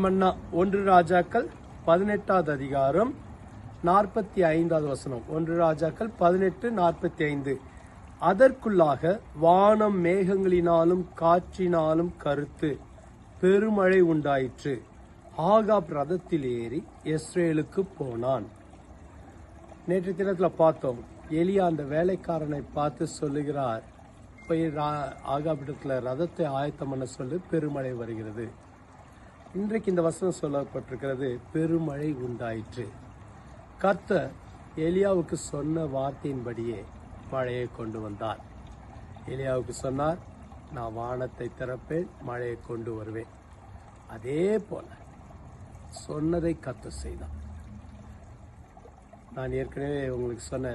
மன்னா ஒன்று ராஜாக்கள் பதினெட்டாவது அதிகாரம் நாற்பத்தி ஐந்தாவது வசனம். ஒன்று ராஜாக்கள் பதினெட்டு நாற்பத்தி ஐந்து அதற்குள்ளாக வானம் மேகங்களினாலும் காற்றினாலும் கருத்து பெருமழை உண்டாயிற்று. ஆகாப் ரதத்தில் ஏறி இஸ்ரேலுக்கு போனான். நேற்று தினத்தில் பார்த்தோம். எலியா அந்த வேலைக்காரனை பார்த்து சொல்லுகிறார் போய் ரா- ஆகாபிடத்துல ரதத்தை ஆயத்தம் பண்ண சொல்லு பெருமழை வருகிறது. இன்றைக்கு இந்த வசனம் சொல்லப்பட்டிருக்கிறது பெருமழை உண்டாயிற்று. கர்த்தர் எலியாவுக்கு சொன்ன வார்த்தையின்படியே மழையை கொண்டு வந்தார். எலியாவுக்கு சொன்னார் நான் வானத்தை திறப்பேன் மழையை கொண்டு வருவேன். அதே போல சொன்னதை கத்த செய்தான் நான் ஏற்கனவே உங்களுக்கு சொன்ன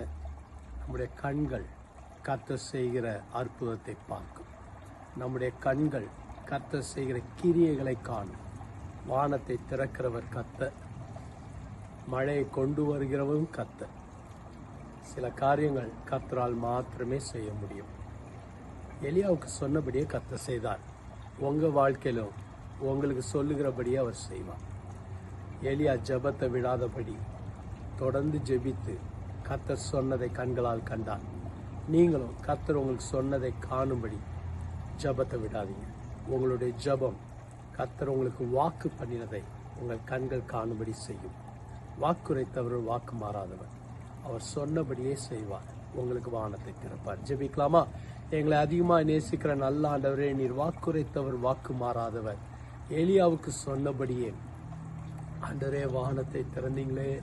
நம்முடைய கண்கள் கத்த செய்கிற அற்புதத்தை பார்க்கும். நம்முடைய கண்கள் கத்த செய்கிற கிரியைகளை காணும். வானத்தை திறக்கிறவர் கத்த. மழையை கொண்டு வருகிறவரும் கத்த. சில காரியங்கள் கத்தரால் மாத்திரமே செய்ய முடியும். எலியாவுக்கு சொன்னபடியே கத்த செய்தார். உங்கள் வாழ்க்கையிலும் உங்களுக்கு சொல்லுகிறபடியே அவர் செய்வார். எலியா ஜெபத்தை விடாதபடி தொடர்ந்து ஜெபித்து கத்தர் சொன்னதை கண்களால் கண்டார். நீங்களும் கத்தர் உங்களுக்கு சொன்னதை காணும்படி ஜெபத்தை விடாதீங்க. உங்களுடைய ஜெபம் கத்தர் உங்களுக்கு வாக்கு பண்ணினதை உங்கள் கண்கள் காணும்படி செய்யும். வாக்குரைத்தவர் வாக்கு மாறாதவர். அவர் சொன்னபடியே செய்வார். உங்களுக்கு வானத்தை திறப்பார். ஜெபிக்கலாமா? எங்களை அதிகமாக நேசிக்கிற நல்ல ஆண்டவரே நீர் வாக்குரைத்தவர் வாக்கு மாறாதவர். எலியாவுக்கு சொன்னபடியே. ஆண்டரே வானத்தை திறந்தீங்களே.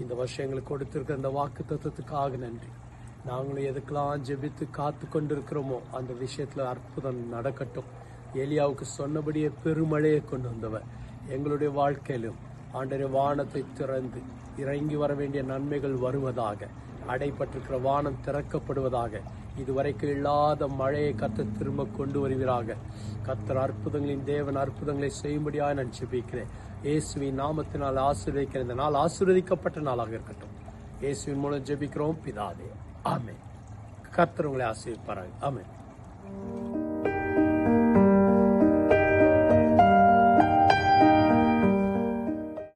இந்த வருஷம் எங்களுக்கு கொடுத்துருக்க இந்த வாக்கு தத்துவத்துக்காக நன்றி. நாங்களும் எதுக்கெல்லாம் ஜெபித்து காத்து கொண்டிருக்கிறோமோ அந்த விஷயத்தில் அற்புதம் நடக்கட்டும். எலியாவுக்கு சொன்னபடியே பெருமழையை கொண்டு வந்தவர். எங்களுடைய வாழ்க்கையிலும் ஆண்டரே வானத்தை திறந்து இறங்கி வர வேண்டிய நன்மைகள் வருவதாக அடைப்பட்டிருக்கிற வானம் திறக்கப்படுவதாக இதுவரைக்கும் இல்லாத மழையை கத்த திரும்ப கொண்டு வருவீராக. கத்தர் அற்புதங்களின் தேவன் அற்புதங்களை செய்யும்படியாக நான் ஜெபிக்கிறேன். இயேசுவின் நாமத்தினால் ஆசீர்வதிக்கிற இந்த நாள் ஆசீர்வதிக்கப்பட்ட நாளாக இருக்கட்டும். இயேசுவின் மூலம் ஜெபிக்கிறோம் பிதாதே ஆமே கத்தர் உங்களை ஆசீர்வதிப்பாராங்க ஆமே